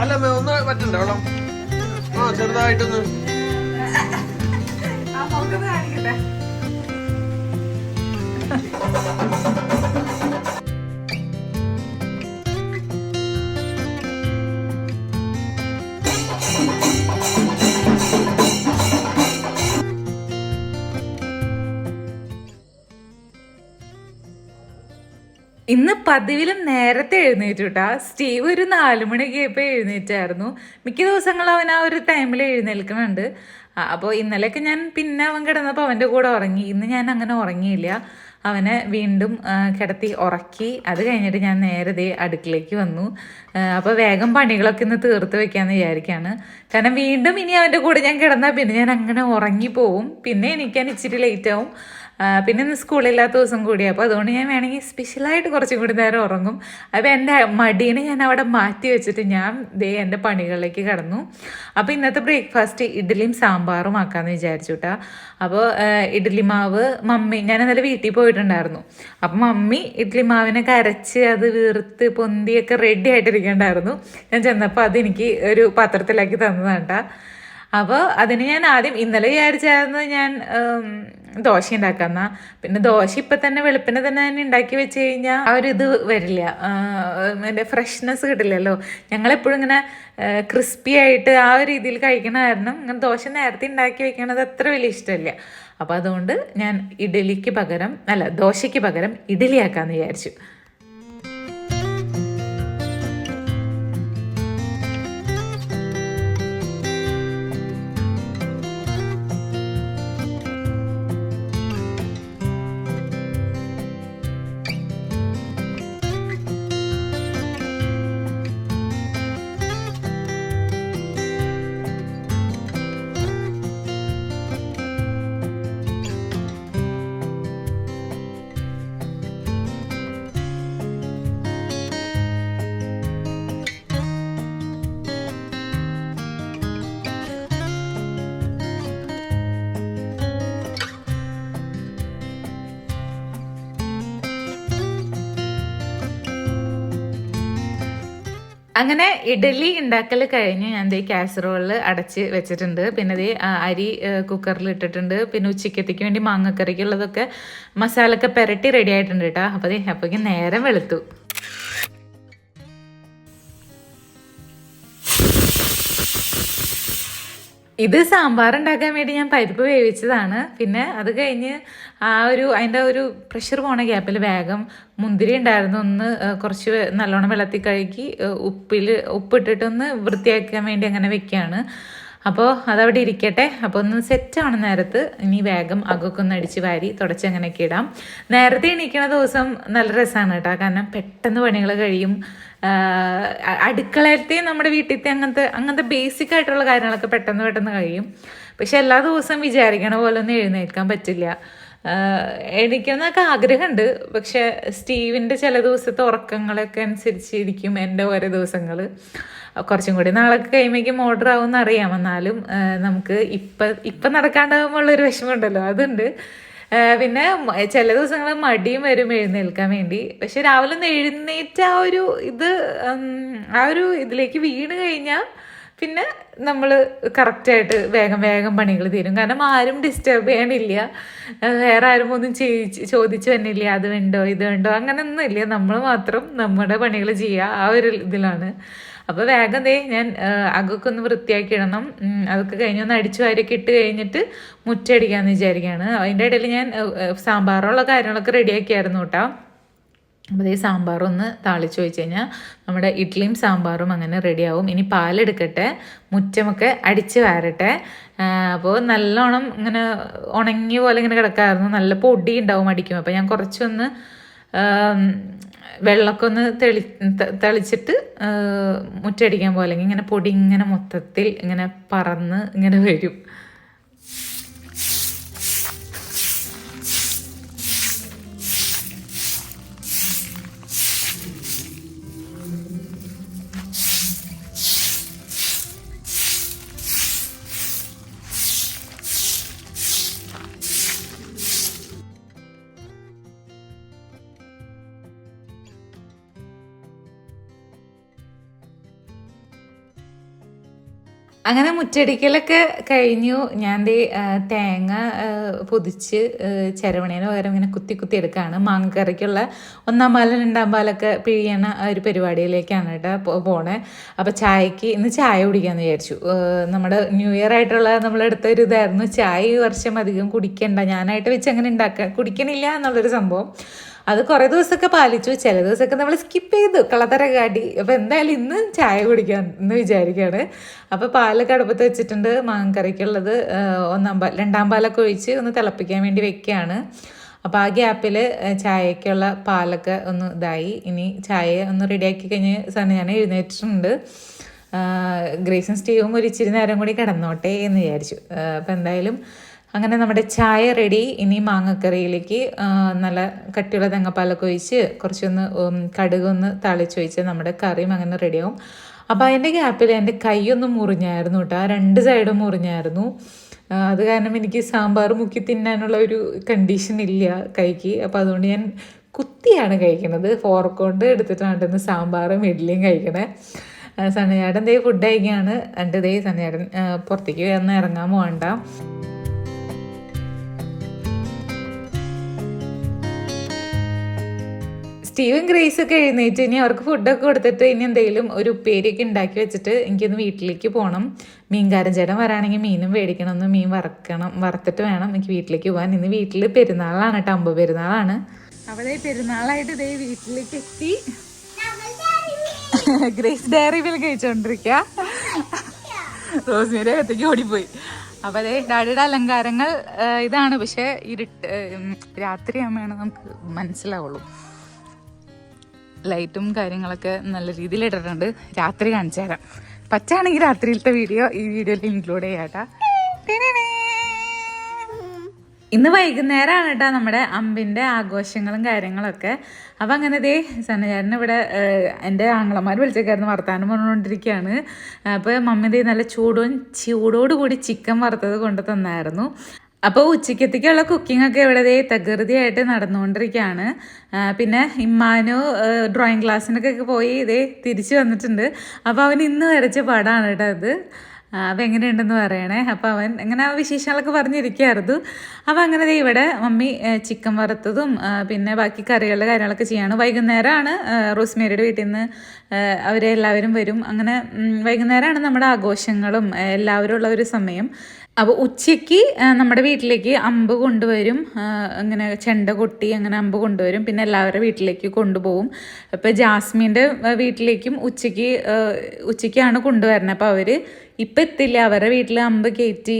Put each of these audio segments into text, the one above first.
അല്ല ഒന്ന് പറ്റണ്ട വെള്ളം? ആ ചെറുതായിട്ടൊന്ന്. കാണിക്കട്ടെ? ഇന്ന് പതിവിലും നേരത്തെ എഴുന്നേറ്റു കേട്ടാ സ്റ്റീവ് ഒരു നാലു മണിയൊക്കെ ആയപ്പോൾ എഴുന്നേറ്റായിരുന്നു. മിക്ക ദിവസങ്ങളും അവൻ ആ ഒരു ടൈമിൽ എഴുന്നേൽക്കുന്നുണ്ട്. അപ്പോൾ ഇന്നലെയൊക്കെ ഞാൻ പിന്നെ അവൻ കിടന്നപ്പോൾ അവന്റെ കൂടെ ഉറങ്ങി. ഇന്ന് ഞാൻ അങ്ങനെ ഉറങ്ങിയില്ല. അവനെ വീണ്ടും കിടത്തി ഉറക്കി. അത് കഴിഞ്ഞിട്ട് ഞാൻ നേരത്തെ അടുക്കളയ്ക്ക് വന്നു. അപ്പോൾ വേഗം പണികളൊക്കെ ഇന്ന് തീർത്ത് വെക്കാമെന്ന് വിചാരിക്കുകയാണ് കാരണം വീണ്ടും ഇനി അവന്റെ കൂടെ ഞാൻ കിടന്നാൽ പിന്നെ ഞാൻ അങ്ങനെ ഉറങ്ങിപ്പോവും. പിന്നെ എനിക്കാൻ ഇച്ചിരി ലേറ്റ് ആവും. പിന്നെ ഇന്ന് സ്കൂളില്ലാത്ത ദിവസം കൂടി അപ്പോൾ അതുകൊണ്ട് ഞാൻ വേണമെങ്കിൽ സ്പെഷ്യലായിട്ട് കുറച്ചും കൂടി നേരം ഉറങ്ങും. അപ്പോൾ എന്റെ മടീനെ ഞാൻ അവിടെ മാറ്റി വെച്ചിട്ട് ഞാൻ ദേ എന്റെ പണികളിലേക്ക് കടന്നു. അപ്പോൾ ഇന്നത്തെ ബ്രേക്ക്ഫാസ്റ്റ് ഇഡ്ഡലിയും സാമ്പാറും ആക്കാമെന്ന് വിചാരിച്ചു കേട്ടോ അപ്പോൾ ഇഡ്ഡലി മാവ് മമ്മി ഞാൻ ഇന്നലെ വീട്ടിൽ പോയിട്ടുണ്ടായിരുന്നു. അപ്പോൾ മമ്മി ഇഡ്ഡലി മാവിനെ കരച്ച് അത് വീർത്ത് പൊന്തിയൊക്കെ റെഡി ആയിട്ടിരിക്കണ്ടായിരുന്നു. ഞാൻ ചെന്നപ്പോൾ അതെനിക്ക് ഒരു പാത്രത്തിലാക്കി തന്നതാണ് കേട്ടോ അപ്പോൾ അതിന് ഞാൻ ആദ്യം ഇന്നലെ വിചാരിച്ചായിരുന്നു ഞാൻ ദോശ ഉണ്ടാക്കാന്ന പിന്നെ ദോശ ഇപ്പം തന്നെ വെളുപ്പിനെ തന്നെ തന്നെ ഉണ്ടാക്കി വെച്ച് കഴിഞ്ഞാൽ ആ ഒരു ഇത് വരില്ല. എന്റെ ഫ്രഷ്നെസ് കിട്ടില്ലല്ലോ. ഞങ്ങളെപ്പോഴും ഇങ്ങനെ ക്രിസ്പി ആയിട്ട് ആ ഒരു രീതിയിൽ കഴിക്കണ കാരണം ഇങ്ങനെ ദോശ നേരത്തെ ഉണ്ടാക്കി വെക്കണത് അത്ര വലിയ ഇഷ്ടമില്ല അപ്പോൾ അതുകൊണ്ട് ഞാൻ ഇഡലിക്ക് പകരം അല്ല ദോശയ്ക്ക് പകരം ഇഡലിയാക്കാമെന്ന് വിചാരിച്ചു. അങ്ങനെ ഇഡലി ഉണ്ടാക്കൽ കഴിഞ്ഞ് ഞാൻ ദേ കാസറോളിൽ അടച്ച് വെച്ചിട്ടുണ്ട്. പിന്നെ ദേ അരി കുക്കറിൽ ഇട്ടിട്ടുണ്ട്. പിന്നെ ഉച്ചക്കത്തേക്ക് വേണ്ടി മാങ്ങക്കറിക്കുള്ളതൊക്കെ മസാലൊക്കെ പെരട്ടി റെഡി ആയിട്ടുണ്ട് കേട്ടോ അപ്പോൾ ദേ അപ്പോഴേക്കും നേരം വെളുത്തു. ഇത് സാമ്പാർ ഉണ്ടാക്കാൻ വേണ്ടി ഞാൻ പരിപ്പ് വേവിച്ചതാണ്. പിന്നെ അത് കഴിഞ്ഞ് ആ ഒരു അതിന്റെ ഒരു പ്രഷർ പോണ ഗ്യാപ്പിൽ വേഗം മുന്തിരി ഉണ്ടായിരുന്നു. ഒന്ന് കുറച്ച് നല്ലോണം വെള്ളത്തിൽ കഴുകി ഉപ്പിൽ ഉപ്പിട്ടിട്ടൊന്ന് വൃത്തിയാക്കാൻ വേണ്ടി അങ്ങനെ വെക്കുകയാണ് അപ്പോൾ അതവിടെ ഇരിക്കട്ടെ. അപ്പോൾ ഒന്ന് സെറ്റ് ആവണ നേരത്ത്. ഇനി വേഗം അകൊക്കെ ഒന്ന് അടിച്ച് വാരി തുടച്ച് അങ്ങനെയൊക്കെ ഇടാം. നേരത്തെ എണീക്കണ ദിവസം നല്ല രസമാണ് കേട്ടോ. കാരണം പെട്ടെന്ന് പണികൾ കഴിയും. അടുക്കളത്തെ നമ്മുടെ വീട്ടിലത്തെ അങ്ങനത്തെ അങ്ങനത്തെ ബേസിക് ആയിട്ടുള്ള കാര്യങ്ങളൊക്കെ പെട്ടെന്ന് പെട്ടെന്ന് കഴിയും. പക്ഷെ എല്ലാ ദിവസവും വിചാരിക്കണ പോലെ ഒന്നും എഴുന്നേൽക്കാൻ പറ്റില്ല. എണീക്കണമെന്നൊക്കെ ആഗ്രഹമുണ്ട് പക്ഷെ സ്റ്റീവിന്റെ ചില ദിവസത്തെ ഉറക്കങ്ങളൊക്കെ അനുസരിച്ചിരിക്കും എന്റെ ഓരോ ദിവസങ്ങൾ. കുറച്ചും കൂടി നാളൊക്കെ കഴിയുമ്പോഴേക്കും ഓർഡർ ആവുമെന്ന് അറിയാം. എന്നാലും നമുക്ക് ഇപ്പം ഇപ്പം നടക്കാണ്ടാകുമ്പോഴുള്ളൊരു വിഷമമുണ്ടല്ലോ. അതുണ്ട്. പിന്നെ ചില ദിവസങ്ങൾ മടിയും വരും എഴുന്നേൽക്കാൻ വേണ്ടി. പക്ഷെ രാവിലെ ഒന്ന് എഴുന്നേറ്റ ആ ഒരു ഇത് ആ ഒരു ഇതിലേക്ക് വീണ് കഴിഞ്ഞാൽ പിന്നെ നമ്മൾ കറക്റ്റായിട്ട് വേഗം വേഗം പണികൾ തീരും. കാരണം ആരും ഡിസ്റ്റർബ് ചെയ്യണില്ല വേറെ ആരും ഒന്നും ചെയ്യിച്ച് ചോദിച്ചു തന്നില്ല അത് വേണ്ടോ ഇത് വേണ്ടോ അങ്ങനെയൊന്നും ഇല്ല. നമ്മൾ മാത്രം നമ്മുടെ പണികൾ ചെയ്യുക ആ ഒരു ഇതിലാണ്. അപ്പോൾ വേഗം ദേ ഞാൻ അകൊക്കെ ഒന്ന് വൃത്തിയാക്കി ഇടണം. ഉം, അതൊക്കെ കഴിഞ്ഞ് ഒന്ന് അടിച്ചു വാരൊക്കെ ഇട്ട് കഴിഞ്ഞിട്ട് മുറ്റടിക്കാമെന്ന് വിചാരിക്കുകയാണ് അതിന്റെ ഇടയിൽ ഞാൻ സാമ്പാറുള്ള കാര്യങ്ങളൊക്കെ റെഡിയാക്കിയായിരുന്നു കേട്ടോ. അപ്പോൾ ഈ സാമ്പാറൊന്ന് താളിച്ച് വെച്ച് കഴിഞ്ഞാൽ നമ്മുടെ ഇഡ്ഡലിയും സാമ്പാറും അങ്ങനെ റെഡിയാവും. ഇനി പാലെടുക്കട്ടെ മുറ്റമൊക്കെ അടിച്ച് വാരട്ടെ. അപ്പോൾ നല്ലോണം ഇങ്ങനെ ഉണങ്ങിയ പോലെ ഇങ്ങനെ കിടക്കാമായിരുന്നു നല്ല പൊടി ഉണ്ടാവും അടിക്കും അപ്പോൾ ഞാൻ കുറച്ചൊന്ന് വെള്ളമൊക്കെ ഒന്ന് തെളി തെളിച്ചിട്ട് മുറ്റടിക്കാൻ പോലെ ഇങ്ങനെ പൊടി ഇങ്ങനെ മൊത്തത്തിൽ ഇങ്ങനെ പറന്ന് ഇങ്ങനെ വരും. അങ്ങനെ മുറ്റടിക്കലൊക്കെ കഴിഞ്ഞു. ഞാൻ തേങ്ങ പൊതിച്ച് ചിരവണേന് പകരം ഇങ്ങനെ കുത്തി കുത്തി എടുക്കുകയാണ് മാങ്ങക്കറിക്കുള്ള ഒന്നാം പാലം രണ്ടാം പാലൊക്കെ പിഴിയണ ഒരു പരിപാടിയിലേക്കാണ് കേട്ടോ പോണേ. അപ്പോൾ ചായക്ക് ഇന്ന് ചായ കുടിക്കാമെന്ന് വിചാരിച്ചു. നമ്മുടെ ന്യൂ ഇയർ ആയിട്ടുള്ള നമ്മളെടുത്ത ഒരു ഇതായിരുന്നു. ചായ ഈ വർഷം അധികം കുടിക്കണ്ട. ഞാനായിട്ട് വെച്ച് അങ്ങനെ ഉണ്ടാക്കാൻ കുടിക്കണില്ല എന്നുള്ളൊരു സംഭവം. അത് കുറേ ദിവസമൊക്കെ പാലിച്ചു. ചില ദിവസമൊക്കെ നമ്മൾ സ്കിപ്പ് ചെയ്തു. കളത്തര കാട്ടി അപ്പോൾ എന്തായാലും ഇന്ന് ചായ കുടിക്കാം എന്ന് വിചാരിക്കുകയാണ് അപ്പോൾ പാലൊക്കെ അടുപ്പത്ത് വെച്ചിട്ടുണ്ട്. മാങ്ങക്കറിക്കുള്ളത് ആ, ഒന്നാം പാൽ രണ്ടാം പാലൊക്കെ ഒഴിച്ച് ഒന്ന് തിളപ്പിക്കാൻ വേണ്ടി വെക്കുകയാണ്. അപ്പോൾ ആ ഗ്യാപ്പിൽ ചായക്കുള്ള പാലൊക്കെ ഒന്ന് ഇതായി. ഇനി ചായ ഒന്ന് റെഡിയാക്കി കഴിഞ്ഞ് സാറിന് ഞാൻ എഴുന്നേറ്റിട്ടുണ്ട്. ഗ്രേസും സ്റ്റീവും ഒരു ഇച്ചിരി നേരം കൂടി കിടന്നോട്ടെ എന്ന് വിചാരിച്ചു. അപ്പോൾ എന്തായാലും അങ്ങനെ നമ്മുടെ ചായ റെഡി ഇനി മാങ്ങക്കറിയിലേക്ക് നല്ല കട്ടിയുള്ള തേങ്ങാപ്പാലൊക്കെ ഒഴിച്ച് കുറച്ചൊന്ന് കടുകൊന്ന് തളിച്ച് ഒഴിച്ച് നമ്മുടെ കറിയും അങ്ങനെ റെഡിയാവും അപ്പോൾ അതിന്റെ ഗ്യാപ്പിൽ എന്റെ കൈയൊന്ന് മുറിഞ്ഞായിരുന്നു കേട്ടോ രണ്ട് സൈഡും മുറിഞ്ഞായിരുന്നു. അത് കാരണം എനിക്ക് സാമ്പാർ മുക്കി തിന്നാനുള്ള ഒരു കണ്ടീഷൻ ഇല്ല കൈക്ക്. അപ്പോൾ അതുകൊണ്ട് ഞാൻ കുത്തിയാണ് കഴിക്കുന്നത്. ഫോർക്ക് കൊണ്ട് എടുത്തിട്ടാണ് ഇന്ന് സാമ്പാറും ഇഡ്ഡലിയും കഴിക്കണേ. സണ്ണചേട്ടൻ ദേ ഫുഡ് കഴിക്കുകയാണ് എന്റെ ദേ സണ്ണചേട്ടൻ പുറത്തേക്ക് ഒന്ന് ഇറങ്ങാൻ പോകണ്ട സ്റ്റീവൻ ഗ്രേസ് ഒക്കെ എഴുന്നേറ്റ് ഇനി അവർക്ക് ഫുഡൊക്കെ കൊടുത്തിട്ട് ഇനി എന്തെങ്കിലും ഒരു ഉപ്പേരിയൊക്കെ ഉണ്ടാക്കി വെച്ചിട്ട് എനിക്കൊന്ന് വീട്ടിലേക്ക് പോകണം മീൻകാരൻ ചേട്ടൻ വരാണെങ്കിൽ മീനും മേടിക്കണം ഒന്ന് മീൻ വറക്കണം വറുത്തിട്ട് വേണം എനിക്ക് വീട്ടിലേക്ക് പോകാൻ. ഇന്ന് വീട്ടിൽ പെരുന്നാളാണ് കേട്ടോ അമ്പ പെരുന്നാളാണ്. അവിടെ പെരുന്നാളായിട്ട് ഇതേ വീട്ടിലേക്ക് എത്തി. ഗ്രേസ് ഡയറി മിൽ കഴിച്ചോണ്ടിരിക്ക റോസ്മേരി അകത്തേക്ക് ഓടിപ്പോയി. അപ്പൊ അതെ ഡാഡിയുടെ അലങ്കാരങ്ങൾ ഇതാണ്. പക്ഷെ ഇരുട്ട് രാത്രിയാകുമ്പോഴാണ് നമുക്ക് മനസ്സിലാവുള്ളൂ. ലൈറ്റും കാര്യങ്ങളൊക്കെ നല്ല രീതിയിൽ ഇട്ടിട്ടുണ്ട് രാത്രി കാണിച്ചു തരാം. പച്ചാണെങ്കിൽ രാത്രിയിലത്തെ വീഡിയോ ഈ വീഡിയോയിൽ ഇൻക്ലൂഡ് ചെയ്യാട്ടാ ഇന്ന് വൈകുന്നേരമാണ് കേട്ടോ നമ്മുടെ അമ്പിന്റെ ആഘോഷങ്ങളും കാര്യങ്ങളൊക്കെ. അപ്പം അങ്ങനെ ദേ സന്നചാരൻ ഇവിടെ എന്റെ ആങ്ങളമാർ വിളിച്ചേക്കായിരുന്നു വർത്താനം പറഞ്ഞുകൊണ്ടിരിക്കുകയാണ്. അപ്പോൾ മമ്മി ദേ നല്ല ചൂടും ചൂടോടുകൂടി ചിക്കൻ വറുത്തത് കൊണ്ട് തന്നായിരുന്നു. അപ്പോൾ ഉച്ചയ്ക്കത്തേക്കുള്ള കുക്കിംഗ് ഒക്കെ ഇവിടെ തകൃതിയായിട്ട് നടന്നുകൊണ്ടിരിക്കുകയാണ്. പിന്നെ ഇമ്മാനു ഡ്രോയിങ് ക്ലാസ്സിനൊക്കെ പോയി ഇതേ തിരിച്ചു വന്നിട്ടുണ്ട്. അപ്പോൾ അവൻ ഇന്ന് വരച്ച പടമാണ് കേട്ടോ അത് അപ്പം എങ്ങനെയുണ്ടെന്ന് പറയണേ. അപ്പോൾ അവൻ ഇങ്ങനെ ആ വിശേഷങ്ങളൊക്കെ പറഞ്ഞിരിക്കുകയായിരുന്നു. അപ്പോൾ അങ്ങനെ ഇവിടെ മമ്മി ചിക്കൻ വറുത്തതും പിന്നെ ബാക്കി കറികളുടെ കാര്യങ്ങളൊക്കെ ചെയ്യാണ്. വൈകുന്നേരമാണ് റോസ്മേരിയുടെ വീട്ടിൽ നിന്ന് അവരെല്ലാവരും വരും. അങ്ങനെ വൈകുന്നേരമാണ് നമ്മുടെ ആഘോഷങ്ങളും എല്ലാവരും ഉള്ള ഒരു സമയം. അപ്പോൾ ഉച്ചയ്ക്ക് നമ്മുടെ വീട്ടിലേക്ക് അമ്പ് കൊണ്ടുവരും. അങ്ങനെ ചെണ്ട കൊട്ടി അങ്ങനെ അമ്പ് കൊണ്ടുവരും. പിന്നെ എല്ലാവരുടെ വീട്ടിലേക്ക് കൊണ്ടുപോകും. അപ്പോൾ ജാസ്മിന്റെ വീട്ടിലേക്കും ഉച്ചയ്ക്ക് ഉച്ചയ്ക്കാണ് കൊണ്ടുവരുന്നത്. അപ്പോൾ അവർ ഇപ്പം എത്തില്ല. അവരുടെ വീട്ടിൽ അമ്പ് കയറ്റി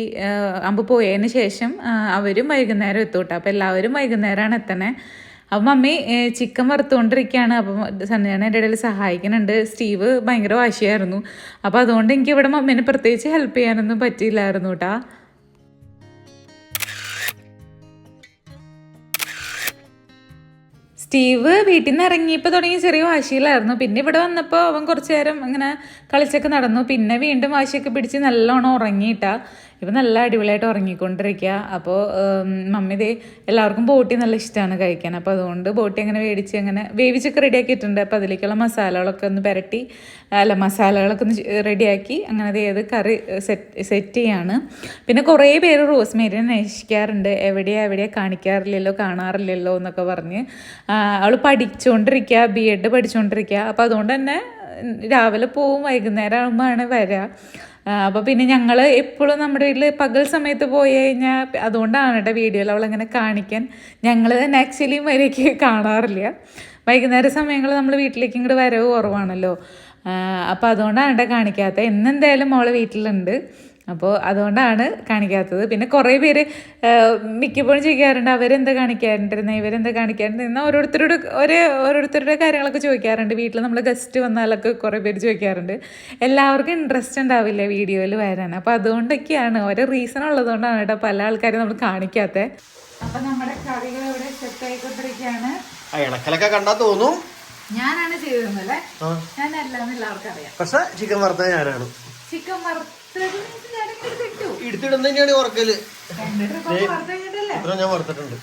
അമ്പ് പോയതിന് ശേഷം അവരും വൈകുന്നേരം എത്തും അപ്പോൾ എല്ലാവരും വൈകുന്നേരമാണ് എത്തണേ. അപ്പം മമ്മി ചിക്കൻ വറുത്തുകൊണ്ടിരിക്കുകയാണ് അപ്പം സന്ധ്യാന എന്റെ ഇടയിൽ സഹായിക്കുന്നുണ്ട്. സ്റ്റീവ് ഭയങ്കര വാശിയായിരുന്നു. അപ്പോൾ അതുകൊണ്ട് എനിക്ക് ഇവിടെ മമ്മീനെ പ്രത്യേകിച്ച് ഹെൽപ്പ് ചെയ്യാനൊന്നും പറ്റിയില്ലായിരുന്നു കേട്ടാ സ്റ്റീവ് വീട്ടിൽ നിന്ന് ഇറങ്ങിയപ്പോൾ തുടങ്ങി ചെറിയ വാശിയിലായിരുന്നു. പിന്നെ ഇവിടെ വന്നപ്പോൾ അവൻ കുറച്ച് നേരം ഇങ്ങനെ കളിച്ചൊക്കെ നടന്നു. പിന്നെ വീണ്ടും വാശിയൊക്കെ പിടിച്ച് നല്ലോണം ഉറങ്ങിയിട്ടാ ഇപ്പം നല്ല അടിപൊളിയായിട്ട് ഉറങ്ങിക്കൊണ്ടിരിക്കുക അപ്പോൾ മമ്മി ദേ എല്ലാവർക്കും ബോട്ടി നല്ല ഇഷ്ടമാണ് കഴിക്കാൻ. അപ്പോൾ അതുകൊണ്ട് ബോട്ടി അങ്ങനെ മേടിച്ച് അങ്ങനെ വേവിച്ചൊക്കെ റെഡിയാക്കിയിട്ടുണ്ട്. അപ്പോൾ അതിലേക്കുള്ള മസാലകളൊക്കെ ഒന്ന് പുരട്ടി അല്ല മസാലകളൊക്കെ ഒന്ന് റെഡിയാക്കി അങ്ങനെ അത് കറി സെറ്റ് സെറ്റ് ചെയ്യാണ്. പിന്നെ കുറേ പേര് റോസ്മേരിനെ അന്വേഷിക്കാറുണ്ട്. എവിടെയാ എവിടെയാ കാണിക്കാറില്ലല്ലോ കാണാറില്ലല്ലോ എന്നൊക്കെ പറഞ്ഞ്. അവൾ പഠിച്ചുകൊണ്ടിരിക്കുക ബി എഡ് പഠിച്ചുകൊണ്ടിരിക്കുക അപ്പോൾ അതുകൊണ്ട് തന്നെ രാവിലെ പോവും വൈകുന്നേരം ആകുമ്പോഴാണ് വരിക അപ്പോൾ പിന്നെ ഞങ്ങൾ എപ്പോഴും നമ്മുടെ വീട്ടിൽ പകൽ സമയത്ത് പോയി കഴിഞ്ഞാൽ അതുകൊണ്ടാണ് കേട്ടോ വീഡിയോയിൽ അവളങ്ങനെ കാണിക്കാൻ. ഞങ്ങൾ തന്നെ ആക്ച്വലി വരേക്ക് കാണാറില്ല. വൈകുന്നേര സമയങ്ങളിൽ നമ്മൾ വീട്ടിലേക്ക് ഇങ്ങോട്ട് വരവ് കുറവാണല്ലോ. അപ്പോൾ അതുകൊണ്ടാണ് കേട്ടോ കാണിക്കാത്തത് എന്നെന്തായാലും മോളെ വീട്ടിലുണ്ട്. അപ്പോൾ അതുകൊണ്ടാണ് കാണിക്കാത്തത്. പിന്നെ കുറേ പേര് മിക്കപ്പോഴും ചോദിക്കാറുണ്ട് അവരെന്താ കാണിക്കാണ്ടിരുന്നത് ഇവരെന്താ കാണിക്കാറുണ്ട് ഓരോരുത്തരോട് ഒരേ ഓരോരുത്തരുടെ കാര്യങ്ങളൊക്കെ ചോദിക്കാറുണ്ട്. വീട്ടിൽ നമ്മൾ ഗസ്റ്റ് വന്നാലൊക്കെ കുറേ പേര് ചോദിക്കാറുണ്ട്. എല്ലാവർക്കും ഇൻട്രസ്റ്റ് ഉണ്ടാവില്ല വീഡിയോയിൽ വരാൻ അപ്പോൾ അതുകൊണ്ടൊക്കെയാണ് ഓരോ റീസൺ ഉള്ളതുകൊണ്ടാണ് കേട്ടോ പല ആൾക്കാരും നമ്മൾ കാണിക്കാത്തത് അപ്പം നമ്മുടെ കറികൾ ഇവിടെ സെറ്റ് ആയിക്കൊണ്ടിരിക്കുകയാണ് ആ ഇളക്കലൊക്കെ കണ്ടാൽ തോന്നും. ഞാനാണ് ചെയ്തതെന്നല്ലേ? ഞാൻ ഞാനല്ല എല്ലാവർക്കും അറിയാം. പക്ഷെ ചിക്കൻ വറുത്തത് ഞാനാണ്. ചിക്കൻ വറുത്തത് ഇടുത്തിടുന്ന തന്നെയാണ് ഉറക്കൽ ഇത്ര ഞാൻ വറുത്തിട്ടുണ്ട്.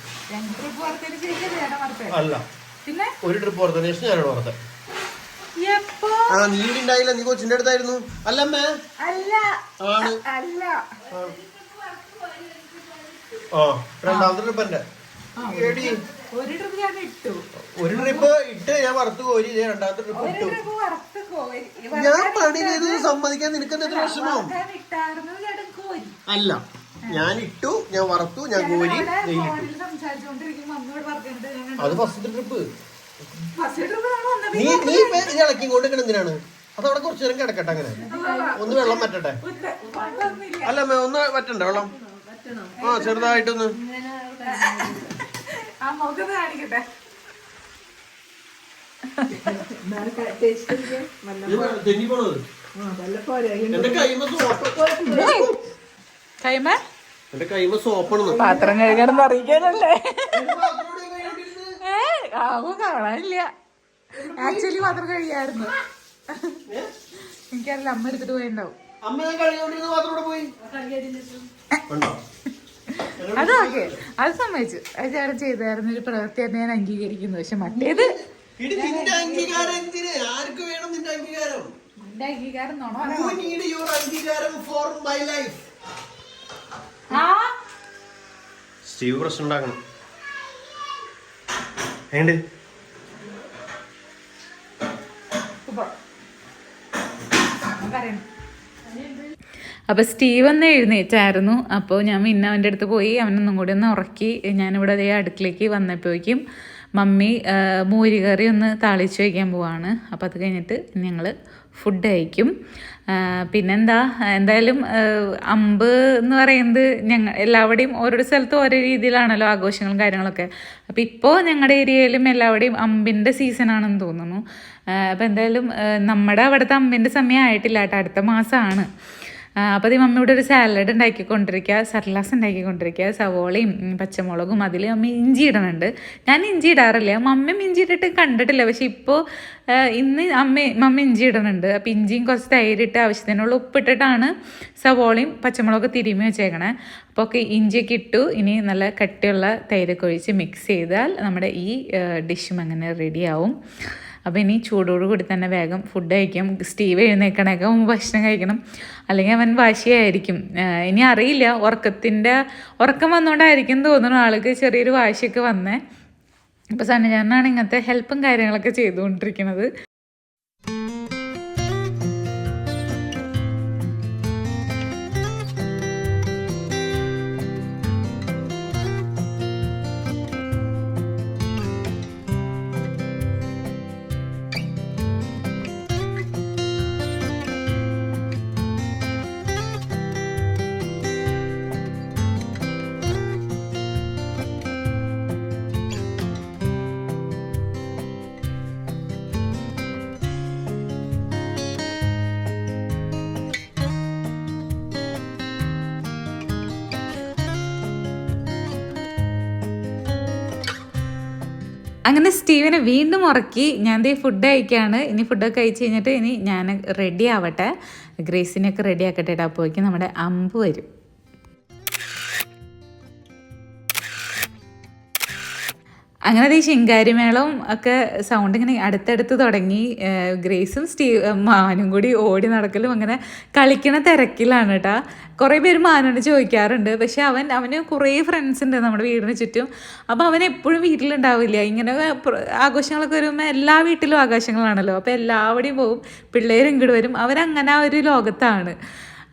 അല്ല. പിന്നെ? ഒരു ട്രിപ്പ് വറുത്തതിന് ശേഷം ഞാനാണ് വറുത്തത് ആ നീ ഇവിടെ ഉണ്ടായില്ല നീ കൊച്ചിന്റെ അടുത്തായിരുന്നു. അല്ലമ്മേ. അല്ല. ആണ്. അല്ല. ആ രണ്ടാമത്തെ ട്രിപ്പ് എന്റെ എടി. ഒരു ട്രിപ്പ് ഞാൻ ഇട്ടു. ഒരു ട്രിപ്പ് ഇട്ട് ഞാൻ വറുത്ത് കോരി ഇതേ രണ്ടാമത്തെ ട്രിപ്പ് ഒരു ഇട്ടു. ട്രിപ്പ് വറുത്ത് കോരി. ഞാൻ പണി ചെയ്ത് സമ്മതിക്കാൻ നിനക്ക് എത്ര വിഷമം? വറുക്കാൻ ഇട്ടായിരുന്നു ചേട്ടൻ കോരി. അല്ല ഞാൻ ഇട്ടു ഞാൻ വറുത്തു ഞാൻ കോരി. അവിടെ നെയ്യിലിട്ടു ഫോണിൽ സംസാരിച്ചുകൊണ്ടിരിക്കുമ്പോ അമ്മയോട് പറഞ്ഞിട്ട് ഞാൻ അത് ഫസ്റ്റ് ട്രിപ്പ് ഫസ്റ്റ് ട്രിപ്പ് നീ നീ ഇളക്കി കൊണ്ട് എന്തിനാണ്? അത് അവിടെ കുറച്ചു നേരം കിടക്കട്ടെ അങ്ങനെ. ഒന്ന് വെള്ളം പറ്റട്ടെ. അല്ല ഒന്ന് പറ്റണ്ടേ വെള്ളം? ആ ചെറുതായിട്ടൊന്ന്. ആ മുഖത്ത് കാണിക്കട്ടെ. പാത്രം കഴുകണമെന്ന് അറിയിക്കാനല്ലേ? ഏ ആവും കാണാനില്ല. ആക്ച്വലി പാത്രം കഴുകിയായിരുന്നു. എനിക്കറിയില്ല അമ്മ എടുത്തിട്ട് പോയിണ്ടാവും അമ്മ ഞാൻ കഴുകിയോണ്ടിരുന്ന പാത്രം പോയി? അത് ഓക്കെ അത് സമ്മതിച്ചു. അത് ചേട്ടൻ ചെയ്തായിരുന്നു ഒരു പ്രവൃത്തിയായിട്ട് ഞാൻ അംഗീകരിക്കുന്നു. പക്ഷെ മറ്റേത് അംഗീകാരം സ്റ്റീവ് പ്രശ്നം ഉണ്ടാക്കണം. സൂപ്പർ അപ്പോൾ സ്റ്റീവ് ഒന്ന് എഴുന്നേറ്റായിരുന്നു. അപ്പോൾ ഞാൻ പിന്നെ അവന്റെ അടുത്ത് പോയി അവനൊന്നും കൂടി ഒന്ന് ഉറക്കി. ഞാനിവിടെ അതേ അടുക്കിലേക്ക് വന്നപ്പോഴേക്കും മമ്മി മോരുകറി ഒന്ന് താളിച്ച് വയ്ക്കാൻ പോവാണ്. അപ്പോൾ അത് കഴിഞ്ഞിട്ട് ഞങ്ങൾ ഫുഡ് കഴിക്കും. പിന്നെന്താ? എന്തായാലും അമ്പ് എന്ന് പറയുന്നത് ഞങ്ങൾ എല്ലാവിടെയും ഓരോ സ്ഥലത്തും ഓരോ രീതിയിലാണല്ലോ ആഘോഷങ്ങളും കാര്യങ്ങളൊക്കെ. അപ്പോൾ ഇപ്പോൾ ഞങ്ങളുടെ ഏരിയയിലും എല്ലാവിടെയും അമ്പിന്റെ സീസണാണെന്ന് തോന്നുന്നു. അപ്പോൾ എന്തായാലും നമ്മുടെ അവിടുത്തെ അമ്പിന്റെ സമയം ആയിട്ടില്ല കേട്ടോ. അടുത്ത മാസമാണ് അപ്പോൾ അത് മമ്മിയുടെ ഒരു സാലഡ് ഉണ്ടാക്കിക്കൊണ്ടിരിക്കുക സർലാസ് ഉണ്ടാക്കിക്കൊണ്ടിരിക്കുക സവോളയും പച്ചമുളകും അതിൽ അമ്മ ഇഞ്ചി ഇടുന്നുണ്ട് ഞാൻ ഇഞ്ചി ഇടാറില്ല. മമ്മിയും ഇഞ്ചി ഇട്ടിട്ട് കണ്ടിട്ടില്ല. പക്ഷെ ഇപ്പോൾ ഇന്ന് അമ്മ മമ്മി ഇഞ്ചി ഇടുന്നുണ്ട് അപ്പോൾ ഇഞ്ചിയും കുറച്ച് തൈരിട്ട് ആവശ്യത്തിനുള്ള ഉപ്പിട്ടിട്ടാണ് സവോളയും പച്ചമുളകൊക്കെ തിരുമ്മി വെച്ചേക്കണേ. അപ്പോൾ ഒക്കെ ഇഞ്ചിയൊക്കെ ഇട്ടു. ഇനി നല്ല കട്ടിയുള്ള തൈരൊക്കെ ഒഴിച്ച് മിക്സ് ചെയ്താൽ നമ്മുടെ ഈ ഡിഷും അങ്ങനെ റെഡിയാവും അപ്പോൾ ഇനി ചൂടോട് കൂടി തന്നെ വേഗം ഫുഡ് കഴിക്കും. സ്റ്റീവ് എഴുന്നേക്കണേക്കെ മുമ്പ് ഭക്ഷണം കഴിക്കണം. അല്ലെങ്കിൽ അവൻ വാശിയായിരിക്കും. ഇനി അറിയില്ല. ഉറക്കത്തിന്റെ ഉറക്കം വന്നുകൊണ്ടായിരിക്കും തോന്നുന്നു ആൾക്ക് ചെറിയൊരു വാശിയൊക്കെ വന്നേ. അപ്പോൾ സന്നചാരനാണ് ഇങ്ങനത്തെ ഹെൽപ്പും കാര്യങ്ങളൊക്കെ ചെയ്തുകൊണ്ടിരിക്കുന്നത്. അങ്ങനെ സ്റ്റീവനെ വീണ്ടും ഉറക്കി ഞാൻ ദേ ഫുഡ് കഴിക്കുകയാണ് ഇനി ഫുഡൊക്കെ കഴിച്ച് കഴിഞ്ഞിട്ട് ഇനി ഞാൻ റെഡി ആവട്ടെ. ഗ്രേസിനെയൊക്കെ റെഡി ആക്കട്ടെ. കേട്ടോ അപ്പോഴേക്കും നമ്മുടെ അമ്പ് വരും. അങ്ങനെ ദേ ശിങ്കാരിമേളവും ഒക്കെ സൗണ്ട് ഇങ്ങനെ അടുത്തടുത്ത് തുടങ്ങി. ഗ്രേസും സ്റ്റീവ് മാനും കൂടി ഓടി നടക്കലും അങ്ങനെ കളിക്കണ തിരക്കിലാണ് കേട്ടോ കുറേ പേര് മാനോട് ചോദിക്കാറുണ്ട്. പക്ഷെ അവൻ അവന് കുറേ ഫ്രണ്ട്സ് ഉണ്ട് നമ്മുടെ വീടിന് ചുറ്റും. അപ്പോൾ അവൻ എപ്പോഴും വീട്ടിലുണ്ടാവില്ല. ഇങ്ങനെ ആഘോഷങ്ങളൊക്കെ വരുമ്പോൾ എല്ലാ വീട്ടിലും ആഘോഷങ്ങളാണല്ലോ. അപ്പോൾ എല്ലാവരുടെയും പോവും പിള്ളേരും ഇങ്ങോട്ട് വരും. അവരങ്ങനെ ആ ഒരു ലോകത്താണ്.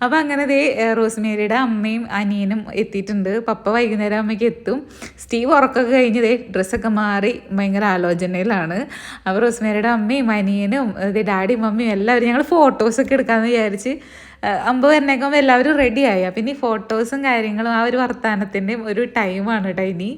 അപ്പോൾ അങ്ങനെ ദേ റോസ്മേരിയുടെ അമ്മയും അനിയനും എത്തിയിട്ടുണ്ട്. പപ്പ വൈകുന്നേരം അമ്മയ്ക്ക് എത്തും. സ്റ്റീവ് ഉറക്കമൊക്കെ കഴിഞ്ഞ് ദേ ഡ്രസ്സൊക്കെ മാറി ഭയങ്കര ആലോചനയിലാണ്. അപ്പോൾ റോസ്മേരിയുടെ അമ്മയും അനിയനും ഡാഡിയും മമ്മിയും എല്ലാവരും ഞങ്ങൾ ഫോട്ടോസൊക്കെ എടുക്കാമെന്ന് വിചാരിച്ച് ഏഹ്, അമ്പ് വരണേക്കുമ്പോൾ എല്ലാവരും റെഡിയായി അപ്പം ഇനി ഫോട്ടോസും കാര്യങ്ങളും ആ ഒരു വർത്തമാനത്തിന്റെയും ഒരു ടൈമാണ് കേട്ടോ ഇനി.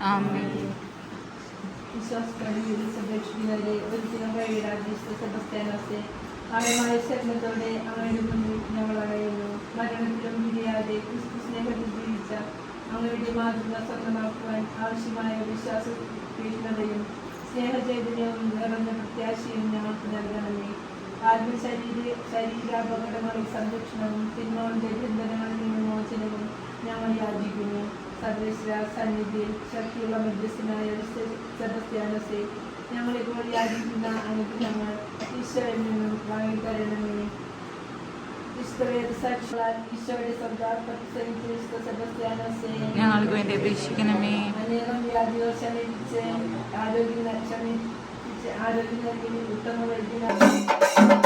Amen. Iisus, Elizabeth, Dinare, Ultima Gaira, Cristo, Sebastiano, Se, Ave Maria, Sermadore, Ave Maria, Navarra, Maria, Maria, Maria, Maria, Maria, Maria, അങ്ങയുടെ മാതൃക സ്വന്തമാക്കുവാൻ ആവശ്യമായ വിശ്വാസ തീഷ്ണതയും സ്നേഹചൈതന്യവും നിറഞ്ഞ പ്രത്യാശയും ഞങ്ങൾക്ക് നൽകണമേ. ആത്മശരീര ശരീരാപകടങ്ങളിൽ സംരക്ഷണവും തിന്മകളുടെ ബന്ധനങ്ങളിൽ നിന്ന് മോചനവും ഞങ്ങൾ യാചിക്കുന്നു. സർവേശ്വര സന്നിധിയിൽ ശക്തിയുള്ള മധ്യസ്ഥനായ സെബസ്ത്യാനസെ ഞങ്ങളിപ്പോൾ യാചിക്കുന്ന അനുഗ്രഹങ്ങൾ ഈശോയിൽ നിന്നും വാങ്ങിത്തരണമേ. ഞങ്ങൾക്ക് വേണ്ടി അപേക്ഷിക്കണമേ. അനേകം വ്യാധികൾ ശമിപ്പിച്ച് ആരോഗ്യം ശമിപ്പിച്ച് ആരോഗ്യം നൽകി ഉത്തമ വൈദ്യനായി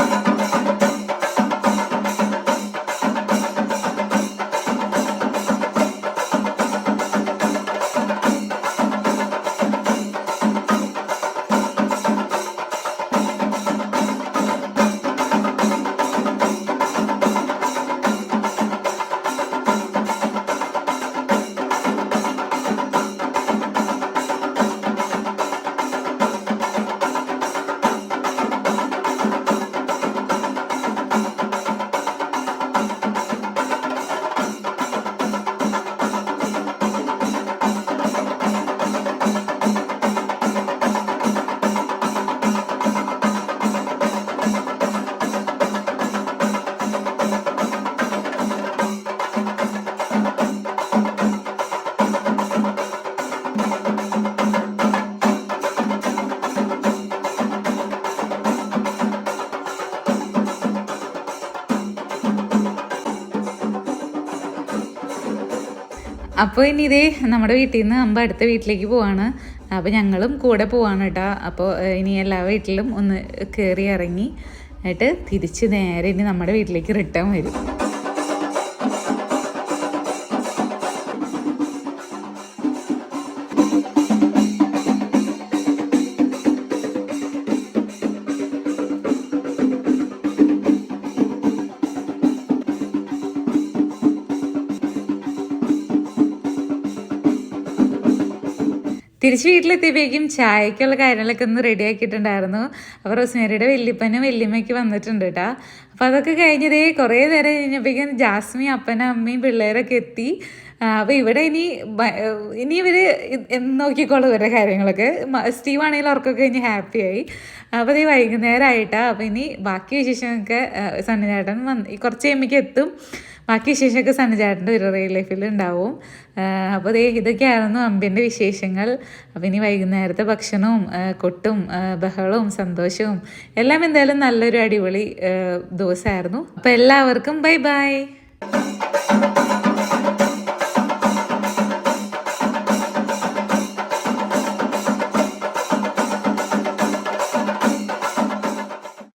അപ്പോൾ ഇനി ഇതേ നമ്മുടെ വീട്ടിൽ നിന്ന് അമ്പ അടുത്ത വീട്ടിലേക്ക് പോവാണ്. അപ്പോൾ ഞങ്ങളും കൂടെ പോവാണ് കേട്ടോ. അപ്പോൾ ഇനി എല്ലാ വീട്ടിലും ഒന്ന് കയറി ഇറങ്ങി. എന്നിട്ട് തിരിച്ച് നേരെ ഇനി നമ്മുടെ വീട്ടിലേക്ക് റിട്ടേൺ വരും. തിരിച്ച് വീട്ടിലെത്തിയപ്പോഴേക്കും ചായക്കുള്ള കാര്യങ്ങളൊക്കെ ഒന്ന് റെഡി ആക്കിയിട്ടുണ്ടായിരുന്നു. അപ്പോൾ റോസ്മേരിയുടെ വല്യപ്പനും വല്യമ്മയ്ക്ക് വന്നിട്ടുണ്ട് കേട്ടോ. അപ്പോൾ അതൊക്കെ കഴിഞ്ഞതേ കുറേ നേരം കഴിഞ്ഞപ്പോഴേക്കും ജാസ്മി അപ്പനും അമ്മയും പിള്ളേരൊക്കെ എത്തി. അപ്പോൾ ഇവിടെ ഇനി ഇനി ഇവർ നോക്കിക്കോളും ഇവരുടെ കാര്യങ്ങളൊക്കെ. സ്റ്റീവ് ആണെങ്കിലും അവർക്കൊക്കെ ഇനി ഹാപ്പിയായി അപ്പോൾ ഈ വൈകുന്നേരമായിട്ടാണ് അപ്പോൾ ഇനി ബാക്കി വിശേഷമൊക്കെ സണ്ണിചേട്ടൻ വന്ന് കുറച്ച് കഴിയുമ്പോഴേക്കും എത്തും. ബാക്കി വിശേഷമൊക്കെ സണ്ണിചേട്ടന്റെ ഒരു റിയൽ ലൈഫിൽ ഉണ്ടാവും. അപ്പോൾ ദേ ഇതൊക്കെയായിരുന്നു അമ്പിന്റെ വിശേഷങ്ങൾ. അപ്പോൾ ഇനി വൈകുന്നേരത്തെ ഭക്ഷണവും കൊട്ടും ബഹളവും സന്തോഷവും എല്ലാം എന്തായാലും നല്ലൊരു അടിപൊളി ദിവസമായിരുന്നു. അപ്പോൾ എല്ലാവർക്കും ബൈ ബൈ.